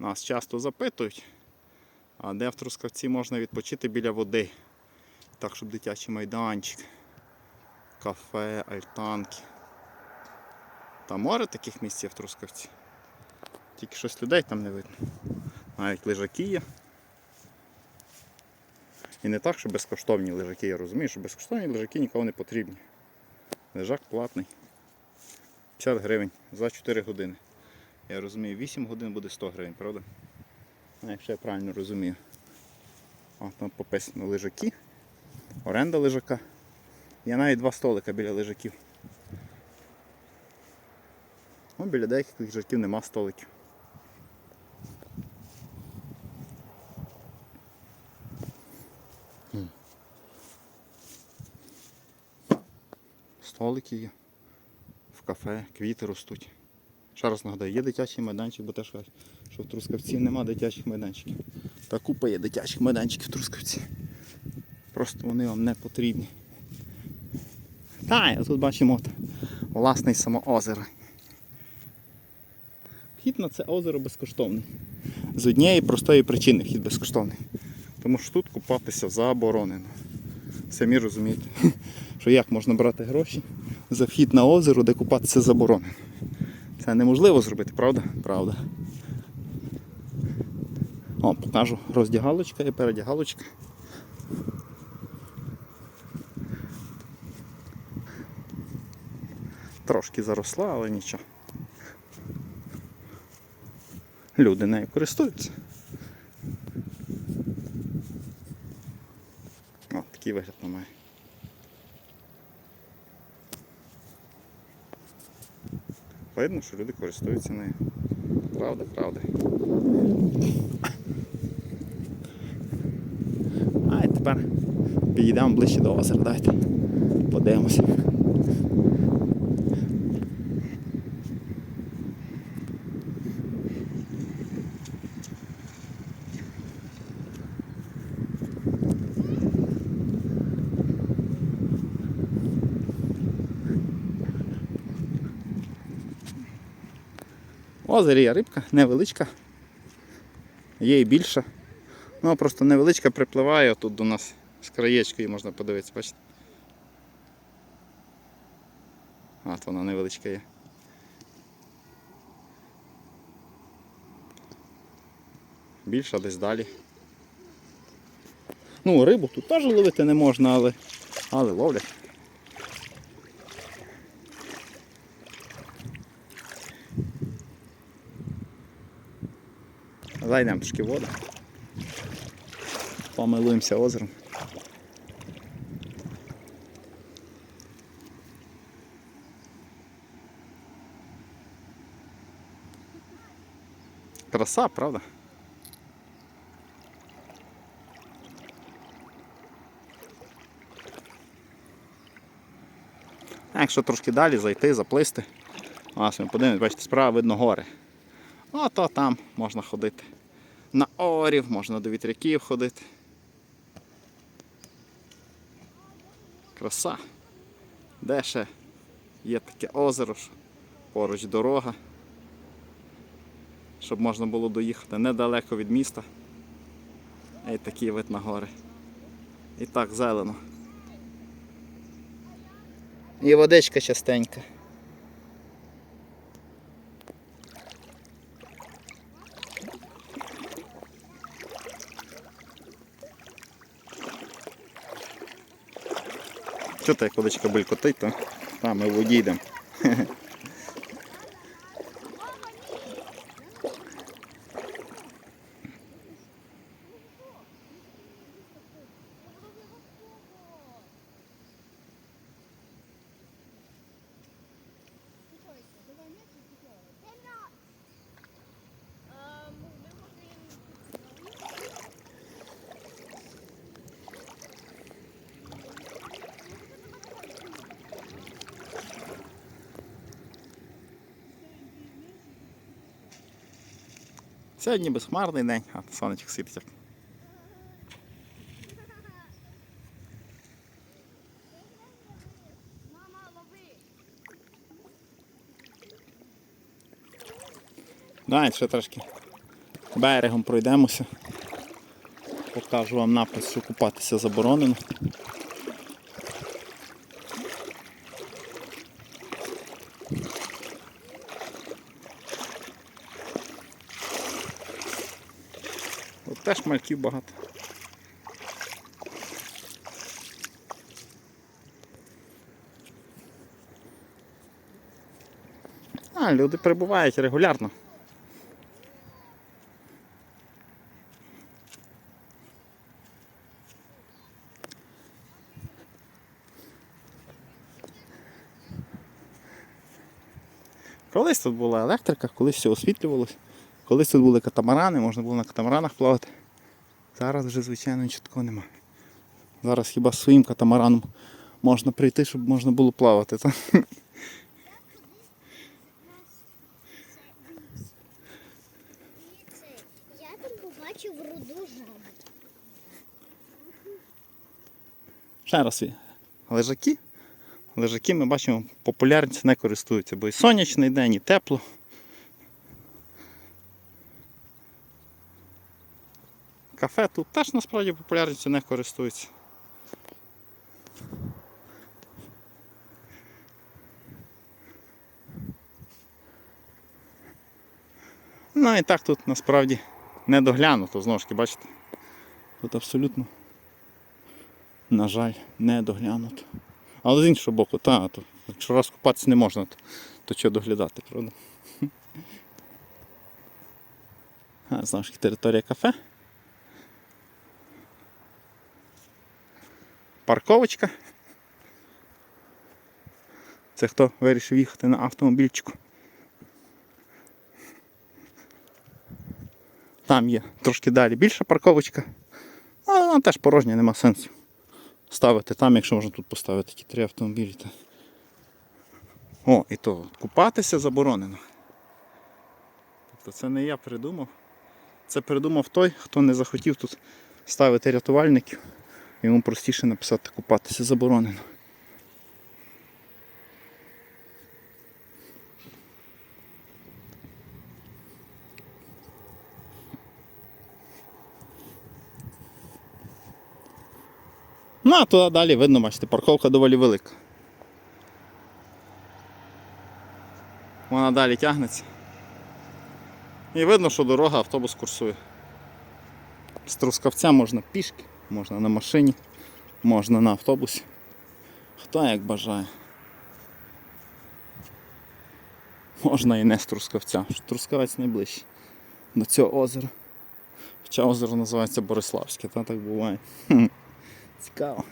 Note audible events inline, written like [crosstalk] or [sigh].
Нас часто запитують, а де в Трускавці можна відпочити біля води. Так, щоб дитячий майданчик, кафе, альтанки. Та море таких місць є в Трускавці. Тільки щось людей там не видно. Навіть лежаки є. І не так, що безкоштовні лежаки, я розумію, що безкоштовні лежаки нікому не потрібні. Лежак платний. 50 гривень за 4 години. Я розумію, 8 годин буде 100 гривень, правда? Якщо я правильно розумію. А там пописано лежаки, оренда лежака. Є навіть два столика біля лежаків. Ну, біля деяких лежаків нема столиків. Столики є. В кафе, квіти ростуть. Ще раз нагадаю, є дитячий майданчик, бо теж кажуть, що в Трускавці нема дитячих майданчиків. Та купа є дитячих майданчиків в Трускавці. Просто вони вам не потрібні. Та, тут бачимо от, власне само озеро. Вхід на це озеро безкоштовний. З однієї простої причини вхід безкоштовний. Тому що тут купатися заборонено. Самі розумієте, [laughs] що як можна брати гроші за вхід на озеро, де купатися заборонено. Це неможливо зробити, правда? Правда. О, покажу роздягалочка і передягалочка. Трошки заросла, але нічого. Люди нею користуються. О, такий вигляд вона має. Видно, що люди користуються нею. Правда, правда. А і тепер підійдемо ближче до озера. Давайте подивимося. В озері є рибка, невеличка. Є і більша. Ну просто невеличка припливає тут до нас з краєчкою можна подивитися, бачите? А, от вона невеличка є. Більша десь далі. Ну, рибу тут теж ловити не можна, але, але ловлять. Зайдемо трошки воду. Помилуємося озером. Краса, правда? Якщо трошки далі зайти, заплисти, ось ми подивимось, бачите, справа видно гори. Ото там можна ходити. На орів, можна до вітряків ходити. Краса. Де ще є таке озеро, поруч дорога, щоб можна було доїхати недалеко від міста. І такий вид на гори. І так зелено. І водичка частенька. Ти, як водичка белькотить, то там ми в Сьогодні безхмарний день, а сонечко світить. як. Да, ще трошки Берегом пройдемося. Покажу вам напис, що купатися заборонено. Теж мальків багато. А, люди прибувають регулярно. Колись тут була електрика, колись все освітлювалося, колись тут були катамарани, можна було на катамаранах плавати. Зараз вже, звичайно, нічого такого немає. Зараз хіба своїм катамараном можна прийти, щоб можна було плавати. Та? Я там побачив руду жабу. Ще раз. Лежаки. Лежаки ми бачимо, популярністю не користуються, бо і сонячний день, і тепло. Кафе тут теж насправді популярністю не користуються. Ну і так тут насправді не доглянуто, знову ж таки, бачите? Тут абсолютно на жаль, не доглянуто. Але з іншого боку, та, то, якщо раз купатися не можна, то, то що доглядати, правда? [laughs] А, знову ж таки, територія кафе. Парковочка. Це хто вирішив їхати на автомобільчику. Там є трошки далі більша парковочка, але вона теж порожня, нема сенсу ставити там, якщо можна тут поставити ті три автомобілі. Та... О, і то купатися заборонено. Тобто це не я придумав. Це придумав той, хто не захотів тут ставити рятувальників. Йому простіше написати купатися заборонено. Ну, а туди далі видно, бачите, парковка доволі велика. Вона далі тягнеться. І видно, що дорога автобус курсує. З Трускавця можна пішки, можна на машині, можна на автобусі. Хто як бажає. Можна і не з Трускавця. Трускавець найближчий до цього озера. Хоча озеро називається Бориславське, та так буває. Цікаво.